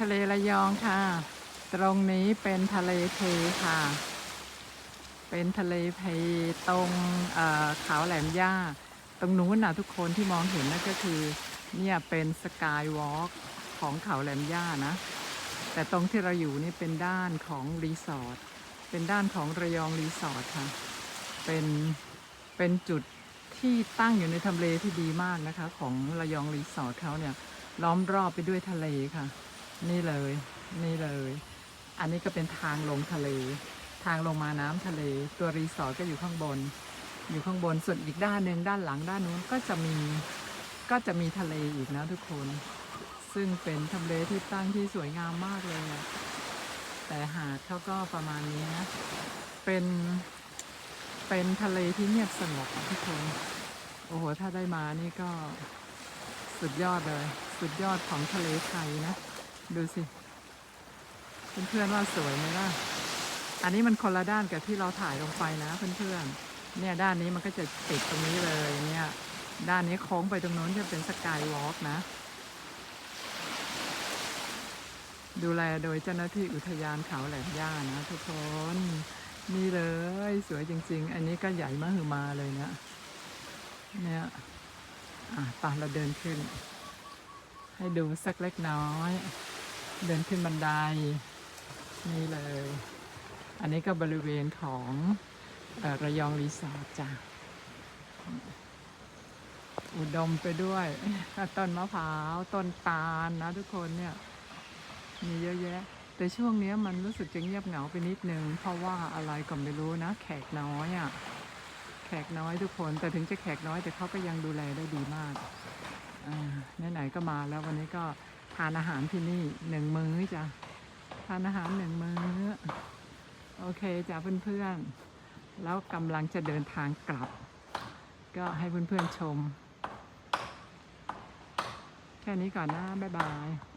ทะเลระยองค่ะ ตรงนี้เป็นทะเลเพค่ะ เป็นทะเลเพตรงเขาแหลมย่า ตรงนู้นนะทุกคนที่มองเห็นนั่นก็คือ เนี่ยเป็นสกายวอล์กของเขาแหลมย่านะ แต่ตรงที่เราอยู่นี่เป็นด้านของรีสอร์ท เป็นด้านของระยองรีสอร์ทค่ะ เป็น เป็นจุดที่ตั้งอยู่ในทำเลที่ดีมากนะคะ ของระยองรีสอร์ทเขาเนี่ยล้อมรอบไปด้วยทะเลค่ะ นี่เลย นี่เลย อันนี้ก็เป็นทางลงทะเล ทางลงมาน้ำทะเล ตัวรีสอร์ทก็อยู่ข้างบน อยู่ข้างบนส่วนอีกด้านหนึ่งด้านหลังด้านนู้นก็จะมีก็จะมีทะเลอีกนะทุกคน ซึ่งเป็นทำเลที่ตั้งที่สวยงามมากเลย แต่หาดเขาก็ประมาณนี้นะ เป็นเป็นทะเลที่เงียบสงบทุกคน โอ้โห ถ้าได้มานี่ก็สุดยอดเลย สุดยอดของทะเลไทยนะ ดูสิเพื่อนๆว่าสวยไหมล่ะ อันนี้มันคนละด้านกับที่เราถ่ายลงไปนะเพื่อนๆ เนี่ยด้านนี้มันก็จะติดตรงนี้เลยเนี่ย ด้านนี้โค้งไปตรงนู้นจะเป็นสกายวอล์กนะ ดูแลโดยเจ้าหน้าที่อุทยานเขาแหลมย่านะทุกคนนี่เลยสวยจริง ๆ อันนี้ก็ใหญ่มาหือมาเลยเนะ เนี่ยอะไป่ะเราเดินขึ้น ให้ดูสักเล็กน้อย เดินขึ้นบันไดนี่เลย อันนี้ก็บริเวณของอระยองรีสอร์ทจ้ะอุดมไปด้วยต้นมะพร้าวต้นตาลนะทุกคนเนี่ย มีเยอะแยะ แต่ช่วงนี้มันรู้สึกจะเงียบเหงาไปนิดนึง เพราะว่าอะไรก็ไม่รู้นะ แขกน้อยอะ่ะแขกน้อยทุกคนแต่ถึงจะแขกน้อยแต่เขาก็ยังดูแลได้ดีมากอ่าไหนๆก็มาแล้ววันนี้ก็านอาหารที่นี่หนึ่งมื้อจ้ะทานอาหารหนึ่งมื้อ โอเคจ้ะเพื่อนๆ แล้วกำลังจะเดินทางกลับ ก็ให้เพื่อนๆชม แค่นี้ก่อนนะ บ๊ายบาย